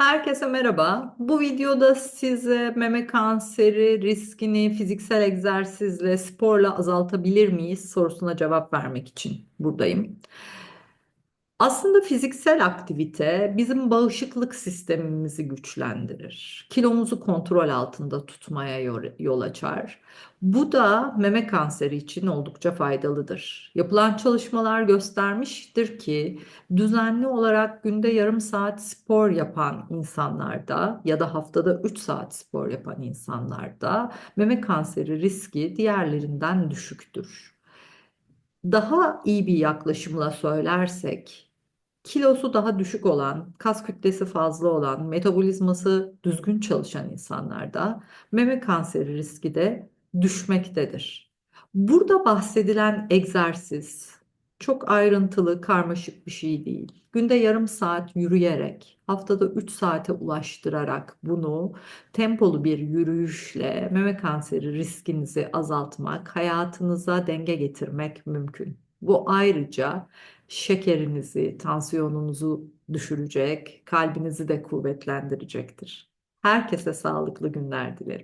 Herkese merhaba. Bu videoda size meme kanseri riskini fiziksel egzersizle, sporla azaltabilir miyiz sorusuna cevap vermek için buradayım. Aslında fiziksel aktivite bizim bağışıklık sistemimizi güçlendirir. Kilomuzu kontrol altında tutmaya yol açar. Bu da meme kanseri için oldukça faydalıdır. Yapılan çalışmalar göstermiştir ki düzenli olarak günde yarım saat spor yapan insanlarda ya da haftada 3 saat spor yapan insanlarda meme kanseri riski diğerlerinden düşüktür. Daha iyi bir yaklaşımla söylersek kilosu daha düşük olan, kas kütlesi fazla olan, metabolizması düzgün çalışan insanlarda meme kanseri riski de düşmektedir. Burada bahsedilen egzersiz çok ayrıntılı, karmaşık bir şey değil. Günde yarım saat yürüyerek, haftada 3 saate ulaştırarak bunu tempolu bir yürüyüşle meme kanseri riskinizi azaltmak, hayatınıza denge getirmek mümkün. Bu ayrıca şekerinizi, tansiyonunuzu düşürecek, kalbinizi de kuvvetlendirecektir. Herkese sağlıklı günler dilerim.